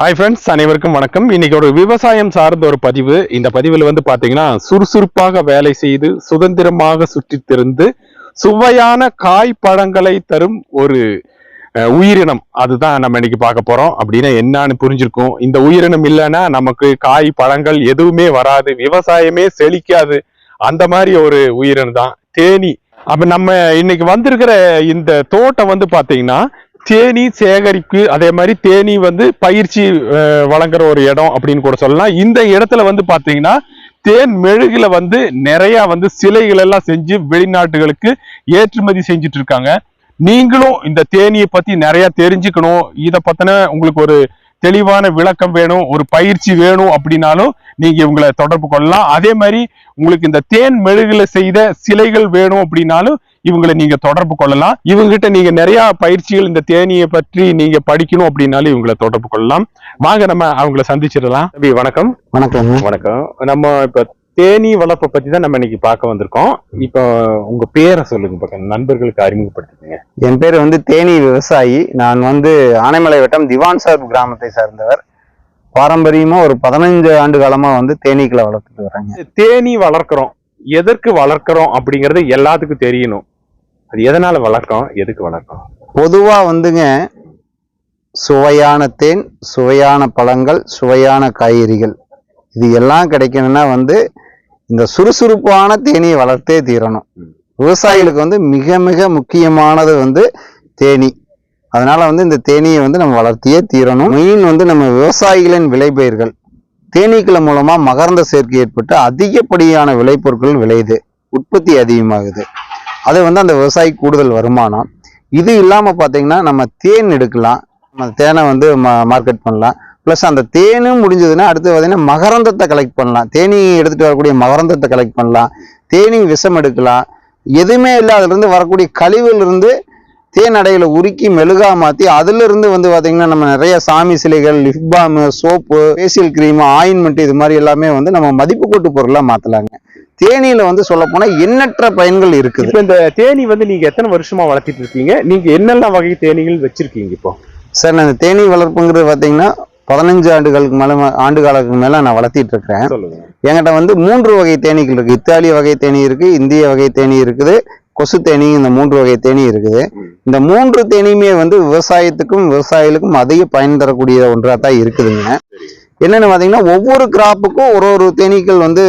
Hi friends அனைவருக்கும் வணக்கம். இன்னைக்கு ஒரு விவசாயம் சார்ந்த ஒரு பதிவு. இந்த பதிவில் வந்து பார்த்தீங்கன்னா சுறுசுறுப்பாக வேலை செய்து சுதந்திரமாக சுற்றி திறந்து சுவையான காய் பழங்களை தரும் ஒரு உயிரினம். அதுதான் நம்ம இன்னைக்கு பார்க்க போறோம். அப்படின்னா என்னன்னு புரிஞ்சிருக்கும். இந்த உயிரினம் இல்லைன்னா நமக்கு காய் பழங்கள் எதுவுமே வராது விவசாயமே செழிக்காது. அந்த மாதிரி ஒரு உயிரினம் தான். தேனி. அப்ப நம்ம இன்னைக்கு வந்திருக்கிற இந்த தோட்டம் வந்து பாத்தீங்கன்னா தேனி சேகரிப்பு அதே மாதிரி தேனி வந்து பயிற்சி வழங்குற ஒரு இடம் அப்படின்னு கூட சொல்லலாம். இந்த இடத்துல வந்து பாத்தீங்கன்னா தேன் மெழுகுல வந்து நிறைய வந்து சிலைகள் எல்லாம் செஞ்சு வெளிநாட்டுகளுக்கு ஏற்றுமதி செஞ்சுட்டு இருக்காங்க. நீங்களும் இந்த தேனியை பத்தி நிறைய தெரிஞ்சுக்கணும். இதை பத்தின உங்களுக்கு ஒரு தெளிவான விளக்கம் வேணும் ஒரு பயிற்சி வேணும் அப்படின்னாலும் நீங்க இவங்களை தொடர்பு கொள்ளலாம். அதே மாதிரி உங்களுக்கு இந்த தேன் மெழுகுல செய்த சிலைகள் வேணும் அப்படின்னாலும் இவங்களை நீங்க தொடர்பு கொள்ளலாம். இவங்ககிட்ட நீங்க நிறைய பயிற்சிகள் இந்த தேனியை பற்றி நீங்க படிக்கணும் அப்படின்னாலும் இவங்களை தொடர்பு கொள்ளலாம். வாங்க நம்ம அவங்கள சந்திச்சிடலாம். வணக்கம். வணக்கங்க வணக்கம். நம்ம இப்ப தேனி வளர்ப்பை பத்தி தான் நம்ம இன்னைக்கு பார்க்க வந்திருக்கோம். இப்போ உங்க பேரை சொல்லுங்க பக்கம் நண்பர்களுக்கு அறிமுகப்படுத்துங்க என் பேர் வந்து தேனி விவசாயி. நான் வந்து ஆனைமலை வட்டம் திவான் சார் கிராமத்தை சார்ந்தவர். பாரம்பரியமா ஒரு பதினைஞ்சு ஆண்டு காலமா வந்து தேனீக்களை வளர்த்துட்டு வர்றாங்க. தேனி வளர்க்குறோம். எதற்கு வளர்க்குறோம் அப்படிங்கிறது எல்லாத்துக்கும் தெரியணும். அது எதனால வளர்க்கோம் எதுக்கு வளர்க்கோம் பொதுவா வந்துங்க சுவையான தேன் சுவையான பழங்கள் சுவையான காய்கறிகள். இது எல்லாம் கிடைக்கணும்னா வந்து இந்த சுறுசுறுப்பான தேனியை வளர்த்தே தீரணும். விவசாயிகளுக்கு வந்து மிக மிக முக்கியமானது வந்து தேனி. அதனால வந்து இந்த தேனியை வந்து நம்ம வளர்த்தியே தீரணும். மெயின் வந்து நம்ம விவசாயிகளின் விளைபயிர்கள். தேனீக்கள் மூலமா மகரந்த சேர்க்கை ஏற்பட்டு அதிகப்படியான விளைபொருட்கள் விளையுது. உற்பத்தி அதிகமாகுது. அது வந்து அந்த விவசாயி கூடுதல் வருமானம். இது இல்லாம பாத்தீங்கன்னா நம்ம தேன் எடுக்கலாம். நம்ம தேனை வந்து மார்க்கெட் பண்ணலாம். ப்ளஸ் அந்த தேனும் முடிஞ்சதுன்னா அடுத்து பார்த்தீங்கன்னா மகரந்தத்தை கலெக்ட் பண்ணலாம். தேனி எடுத்துட்டு வரக்கூடிய மகரந்தத்தை கலெக்ட் பண்ணலாம். தேனி விஷம் எடுக்கலாம். எதுவுமே இல்லை. அதுல இருந்து வரக்கூடிய கழிவுல இருந்து தேன் அடைகளை உருக்கி மெழுகா மாத்தி அதுல இருந்து வந்து பாத்தீங்கன்னா நம்ம நிறைய சாமி சிலைகள் lip balm soap facial cream ointment இது மாதிரி எல்லாமே வந்து நம்ம மதிப்பு கூட்டு பொருளா மாத்தலாங்க. தேனியில வந்து சொல்ல போனா எண்ணற்ற பயன்கள் இருக்குது. இப்போ இந்த தேனி வந்து நீங்க எத்தனை வருஷமா வளர்த்திட்டு இருக்கீங்க? நீங்க என்னெல்லாம் வகை தேனீகள் வச்சிருக்கீங்க இப்போ? சார் நான் தேனீ வளர்ப்புங்கிறது பார்த்தீங்கன்னா பதினஞ்சு ஆண்டுகளுக்கு மேல ஆண்டு காலத்துக்கு மேல நான் வளர்த்திட்டு இருக்கிறேன் என்கிட்ட வந்து மூன்று வகை தேனீக்கள் இருக்கு. இத்தாலிய வகை தேனி இருக்கு இந்திய வகை தேனி இருக்குது கொசு தேனி இந்த மூன்று வகை தேனி இருக்குது. இந்த மூன்று தேனியுமே வந்து விவசாயத்துக்கும் விவசாயிகளுக்கும் அதிக பயன் தரக்கூடிய ஒன்றா தான் இருக்குதுங்க என்னன்னு பார்த்தீங்கன்னா ஒவ்வொரு கிராப்புக்கும் ஒரு ஒரு தேனீக்கள் வந்து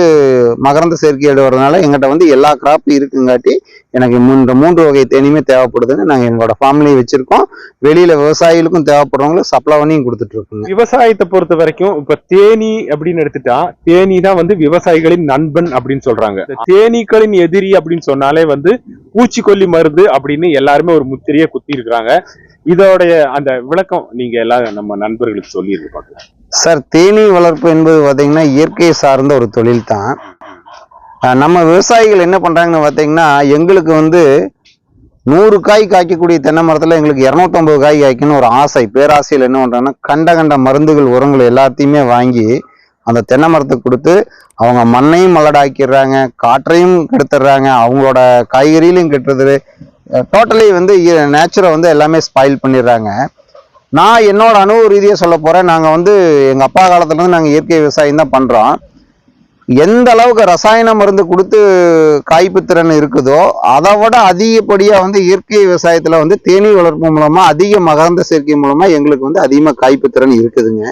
மகரந்த சேர்க்கையோடு வரதுனால எங்கிட்ட வந்து எல்லா கிராப்பும் இருக்குங்காட்டி எனக்கு மூன்று மூன்று வகை தேனியுமே தேவைப்படுதுன்னு நாங்கள் எங்களோட ஃபேமிலியை வச்சிருக்கோம். வெளியில விவசாயிகளுக்கும் தேவைப்படுறவங்களும் சப்ளை பண்ணியும் கொடுத்துட்ருக்கோங்க விவசாயத்தை பொறுத்த வரைக்கும் இப்போ தேனி அப்படின்னு எடுத்துட்டா தேனி தான் வந்து விவசாயிகளின் நண்பன் அப்படின்னு சொல்றாங்க. தேனீக்களின் எதிரி அப்படின்னு சொன்னாலே வந்து பூச்சிக்கொல்லி மருந்து அப்படின்னு எல்லாருமே ஒரு முத்திரையை குத்தி இருக்கிறாங்க இதோடைய அந்த விளக்கம் நீங்க எல்லாம் நம்ம நண்பர்களுக்கு சொல்லி சார் தேனீ வளர்ப்பு என்பது பார்த்தீங்கன்னா இயற்கை சார்ந்த ஒரு தொழில் தான் நம்ம விவசாயிகள் என்ன பண்ணுறாங்கன்னு பார்த்தீங்கன்னா எங்களுக்கு வந்து நூறு காய் காய்க்கக்கூடிய தென்னை மரத்தில் எங்களுக்கு இரநூத்தம்பது காய் காய்க்கணும்னு ஒரு ஆசை. பேராசையில் என்ன பண்ணுறாங்கன்னா கண்ட கண்ட மருந்துகள் உரங்கள் எல்லாத்தையுமே வாங்கி அந்த தென்னை மரத்துக்கு கொடுத்து அவங்க மண்ணையும் மலடாக்கிடுறாங்க காற்றையும் கெடுத்துடுறாங்க அவங்களோட காய்கறிகளையும் கெட்டுறது டோட்டலி வந்து நேச்சுரை வந்து எல்லாமே ஸ்பாயில் பண்ணிடுறாங்க. நான் என்னோட அனுபவ ரீதியாக சொல்ல போகிறேன் நாங்கள் வந்து எங்கள் அப்பா காலத்துலேருந்து நாங்கள் இயற்கை விவசாயம் தான் பண்ணுறோம் எந்த அளவுக்கு ரசாயன மருந்து கொடுத்து காய்ப்பு திறன் இருக்குதோ அதை விட அதிகப்படியாக வந்து இயற்கை விவசாயத்தில் வந்து தேனீ வளர்ப்பு மூலமாக அதிக மகரந்த சேர்க்கை மூலமாக எங்களுக்கு வந்து அதிகமாக காய்ப்பு திறன் இருக்குதுங்க.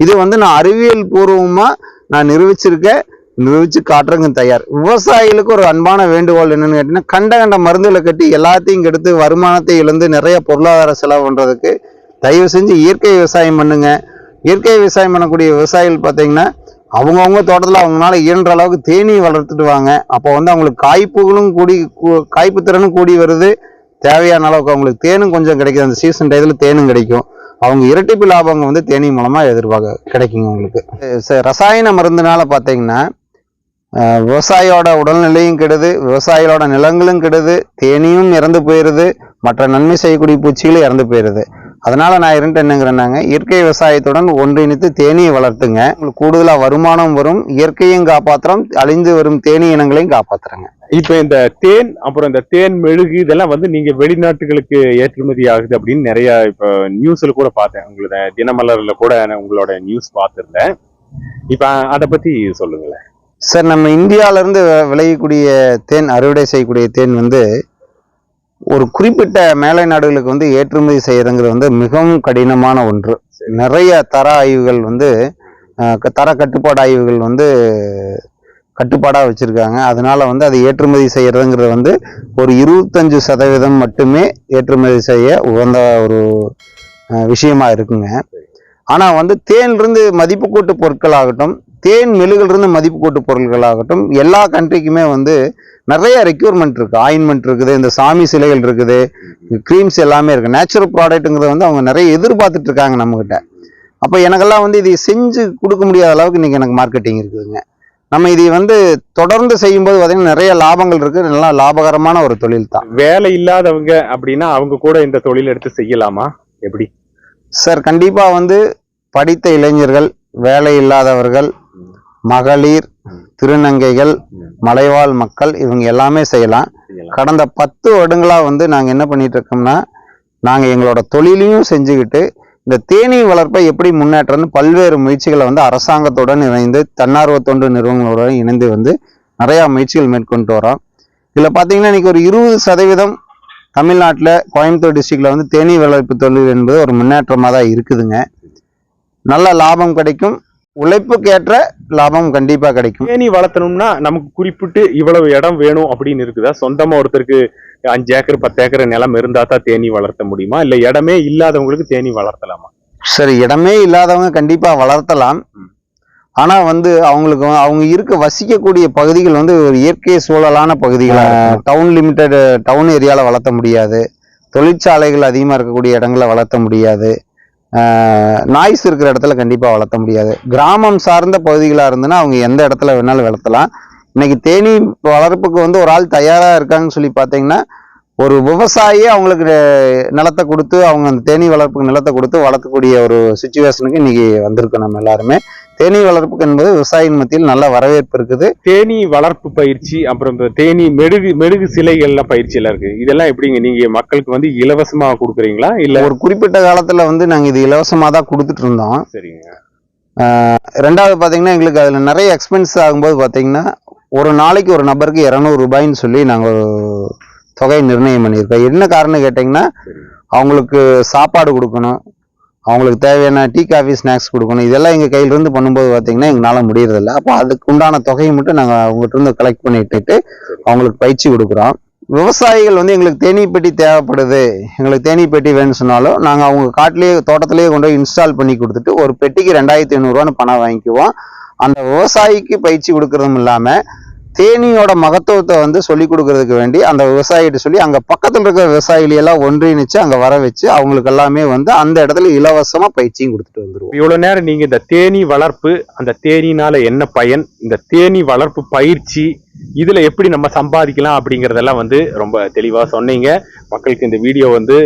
இது வந்து நான் அறிவியல் பூர்வமாக நான் நிரூபிச்சிருக்கேன். நிரூபிச்சு காட்டுறங்க தயார். விவசாயிகளுக்கு ஒரு அன்பான வேண்டுகோள் என்னன்னு கேட்டிங்கன்னா கண்ட கண்ட மருந்துகளை கட்டி எல்லாத்தையும் கெடுத்து வருமானத்தை இழந்து நிறைய பொருளாதார செலவு பண்ணுறதுக்கு தயவு செஞ்சு இயற்கை விவசாயம் பண்ணுங்க. இயற்கை விவசாயம் பண்ணக்கூடிய விவசாயிகள் பார்த்தீங்கன்னா அவங்கவுங்க தோட்டத்தில் அவங்களால இயன்ற அளவுக்கு தேனீ வளர்த்துட்டு வாங்க. அப்போ வந்து அவங்களுக்கு காய்ப்புகளும் கூடி கூ- காய்ப்பு திறனும் கூடி வருது. தேவையான அளவுக்கு அவங்களுக்கு தேனும் கொஞ்சம் கிடைக்கும் அந்த சீசன் டயத்தில் தேனும் கிடைக்கும். அவங்க இரட்டிப்பு லாபங்க வந்து தேனீ மூலமாக எதிர்பார்க்க கிடைக்குங்க உங்களுக்கு. ச- ரசாயன மருந்துனால பார்த்தீங்கன்னா விவசாயியோட உடல்நிலையும் கெடுது. விவசாயிகளோட நிலங்களும் கெடுது. தேனியும் இறந்து போயிடுது மற்ற நன்மை செய்யக்கூடிய பூச்சிகளும் இறந்து போயிடுது அதனால நான் இரண்டு என்னங்கிறேன்னாங்க இயற்கை விவசாயத்துடன் ஒன்றிணைத்து தேனியை வளர்த்துங்க. உங்களுக்கு கூடுதலா வருமானம் வரும் இயற்கையும் காப்பாத்துறோம் அழிந்து வரும் தேனி இனங்களையும் காப்பாத்துறேங்க. இப்ப இந்த தேன் அப்புறம் இந்த தேன் மெழுகு இதெல்லாம் வந்து நீங்க வெளிநாட்டுகளுக்கு ஏற்றுமதி ஆகுது அப்படின்னு நிறைய இப்ப நியூஸ்ல கூட பார்த்தேன். உங்களோட தினமலர்ல கூட நான் உங்களோட நியூஸ் பார்த்திருந்தேன். இப்ப அதை பத்தி சொல்லுங்களேன். சார் நம்ம வி- விளையக்கூடிய தேன் அறுவடை செய்யக்கூடிய தேன் வந்து ஒரு குறிப்பிட்ட மேலை நாடுகளுக்கு வந்து ஏற்றுமதி செய்யறதுங்கிறது வந்து மிகவும் கடினமான ஒன்று. நிறைய தர ஆய்வுகள் வந்து தர கட்டுப்பாடு ஆய்வுகள் வந்து கட்டுப்பாடாக வச்சுருக்காங்க. அதனால் வந்து அதை ஏற்றுமதி செய்கிறதுங்கிறது வந்து ஒரு இருபத்தஞ்சு சதவீதம் மட்டுமே ஏற்றுமதி செய்ய உகந்த ஒரு விஷயமாக இருக்குங்க. ஆனால் வந்து தேன்லேருந்து மதிப்பு கூட்டு பொருட்களாகட்டும் தேன் மெழுகிலிருந்து மதிப்பு கூட்டு பொருட்களாகட்டும் எல்லா கண்ட்ரிக்குமே வந்து நிறைய ரெக்யூர்மெண்ட் இருக்கு. ஆயின்மெண்ட் இருக்குது இந்த சாமி சிலைகள் இருக்குது க்ரீம்ஸ் எல்லாமே இருக்கு. நேச்சுரல் ப்ராடக்ட்டுங்கிறது வந்து அவங்க நிறைய எதிர்பார்த்துட்டு இருக்காங்க நம்மகிட்ட. அப்போ எனக்கெல்லாம் வந்து இதை செஞ்சு கொடுக்க முடியாத அளவுக்கு இன்னைக்கு எனக்கு மார்க்கெட்டிங் இருக்குதுங்க. நம்ம இதை வந்து தொடர்ந்து செய்யும்போது பார்த்தீங்கன்னா நிறைய லாபங்கள் இருக்கு. நல்லா லாபகரமான ஒரு தொழில் தான். வேலை இல்லாதவங்க அப்படின்னா அவங்க கூட இந்த தொழில் எடுத்து செய்யலாமா? எப்படி? சார் கண்டிப்பா வந்து படித்த இளைஞர்கள் வேலை இல்லாதவர்கள் மகளிர் திருநங்கைகள் மலைவாழ் மக்கள் இவங்க எல்லாமே செய்யலாம். கடந்த பத்து வருடங்களா வந்து நாங்க என்ன பண்ணிட்டு இருக்கோம்னா நாங்க எங்களோட தொழிலையும் செஞ்சுக்கிட்டு இந்த தேனீ வளர்ப்பை எப்படி முன்னேற்றம்னு பல்வேறு முயற்சிகளை வந்து அரசாங்கத்துடன் இணைந்து தன்னார்வ தொண்டு நிறுவனங்களுடன் இணைந்து வந்து நிறைய முயற்சிகள் மேற்கொண்டு வரோம். இதுல பாத்தீங்கன்னா இன்னைக்கு ஒரு இருபது சதவீதம் தமிழ்நாட்டில் கோயம்புத்தூர் டிஸ்ட்ரிக்ட்ல வந்து தேனீ வளர்ப்பு தொழில் என்பது ஒரு முன்னேற்றமாக தான் இருக்குதுங்க. நல்ல லாபம் கிடைக்கும். உழைப்புக்கேற்ற லாபம் கண்டிப்பா கிடைக்கும். தேனி வளர்த்தணும்னா நமக்கு குறிப்பிட்டு இவ்வளவு இடம் வேணும் அப்படின்னு இருக்குதா? சொந்தமா ஒருத்தருக்கு அஞ்சு ஏக்கர் பத்து ஏக்கர் நிலம் இருந்தா தான் தேனி வளர்த்த முடியுமா? இல்ல இடமே இல்லாதவங்களுக்கு தேனி வளர்த்தலாமா? சரி இடமே இல்லாதவங்க கண்டிப்பா வளர்த்தலாம். ஆனா வந்து அவங்களுக்கு அவங்க இருக்க வசிக்கக்கூடிய பகுதிகள் வந்து ஒரு இயற்கை சூழலான பகுதிகள் டவுன் லிமிட்டட் டவுன் ஏரியால வளர்த்த முடியாது. தொழிற்சாலைகள் அதிகமா இருக்கக்கூடிய இடங்களை வளர்த்த முடியாது. நாய்ஸ் இருக்கிற இடத்துல கண்டிப்பாக வளர்த்த முடியாது. கிராமம் சார்ந்த பகுதிகளாக இருந்துன்னா அவங்க எந்த இடத்துல வேணாலும் வளர்த்தலாம். இன்னைக்கு தேனீ வளர்ப்புக்கு வந்து ஒரு ஆள் தயாராக இருக்காங்கன்னு சொல்லி பார்த்தீங்கன்னா ஒரு விவசாயியே அவங்களுக்கு நிலத்தை கொடுத்து அவங்க அந்த தேனீ வளர்ப்புக்கு நிலத்தை கொடுத்து வளர்க்கக்கூடிய ஒரு சுச்சுவேஷனுக்கு இன்னைக்கு வந்திருக்கோம் நம்ம எல்லாருமே. தேனீ வளர்ப்புக்கு என்பது விவசாயியின் மத்தியில் நல்ல வரவேற்பு இருக்குது. தேனி வளர்ப்பு பயிற்சி அப்புறம் இந்த தேனி மெழுகு மெழுகு சிலைகள்லாம் பயிற்சி எல்லாம் இருக்கு. இதெல்லாம் எப்படிங்க? நீங்க மக்களுக்கு வந்து இலவசமா கொடுக்குறீங்களா? இல்ல ஒரு குறிப்பிட்ட காலத்துல வந்து நாங்க இது இலவசமா தான் கொடுத்துட்டு இருந்தோம். சரிங்க. ரெண்டாவது பாத்தீங்கன்னா எங்களுக்கு அதுல நிறைய எக்ஸ்பென்ஸ் ஆகும்போது பாத்தீங்கன்னா ஒரு நாளைக்கு ஒரு நபருக்கு இரநூறு ரூபாய்ன்னு சொல்லி நாங்க ஒரு தொகை நிர்ணயம் பண்ணியிருக்கோம். என்ன காரணம் கேட்டிங்கன்னா அவங்களுக்கு சாப்பாடு கொடுக்கணும். அவங்களுக்கு தேவையான டீ காஃபி ஸ்நாக்ஸ் கொடுக்கணும். இதெல்லாம் எங்கள் கையிலிருந்து பண்ணும்போது பார்த்தீங்கன்னா எங்களால் முடியறதில்ல. அப்போ அதுக்கு உண்டான தொகையை மட்டும் நாங்கள் அவங்ககிட்ட கலெக்ட் பண்ணிட்டு அவங்களுக்கு பயிற்சி கொடுக்குறோம். விவசாயிகள் வந்து எங்களுக்கு தேனீப்பெட்டி தேவைப்படுது. எங்களுக்கு தேனீப்பெட்டி வேணும்னு சொன்னாலும் நாங்கள் அவங்க காட்டிலேயே தோட்டத்திலேயே கொண்டு போய் இன்ஸ்டால் பண்ணி கொடுத்துட்டு ஒரு பெட்டிக்கு ரெண்டாயிரத்தி ஐநூறுரூவான்னு பணம் வாங்கிக்குவோம். அந்த விவசாயிக்கு பயிற்சி கொடுக்கறதும் இல்லாமல் தேனியோட மகத்துவத்தை வந்து சொல்லி கொடுக்கறதுக்கு வேண்டி அந்த விவசாயிகிட்ட சொல்லி அங்க பக்கத்துல இருக்கிற விவசாயிகளை எல்லாம் ஒன்றிணைச்சு அங்க வர வச்சு அவங்களுக்கு எல்லாமே வந்து அந்த இடத்துல இலவசமா பயிற்சியும் கொடுத்துட்டு வந்துருவோம். இவ்வளவு நேரம் நீங்க இந்த தேனி வளர்ப்பு அந்த தேனினால என்ன பயன்? இந்த தேனி வளர்ப்பு பயிற்சி இதுல எப்படி நம்ம சம்பாதிக்கலாம் அப்படிங்கறதெல்லாம் வந்து ரொம்ப தெளிவா சொன்னீங்க. மக்களுக்கு இந்த வீடியோ வந்து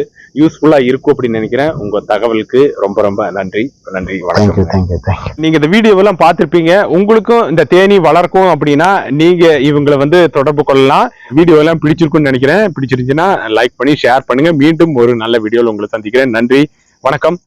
யூஸ்ஃபுல்லா இருக்கும் அப்படின்னு நினைக்கிறேன். உங்க தகவலுக்கு ரொம்ப ரொம்ப நன்றி. நன்றி வணக்கம். தேங்க்யூ தேங்க்யூ தேங்க்யூ நீங்க இந்த வீடியோவெல்லாம் பார்த்திருப்பீங்க. உங்களுக்கும் இந்த தேனி வளர்க்கும் அப்படின்னா நீங்க இவங்களை வந்து தொடர்பு கொள்ளலாம். வீடியோ எல்லாம் பிடிச்சிருக்கும்னு நினைக்கிறேன். பிடிச்சிருந்துச்சுன்னா லைக் பண்ணி ஷேர் பண்ணுங்க. மீண்டும் ஒரு நல்ல வீடியோல உங்களை சந்திக்கிறேன். நன்றி வணக்கம்.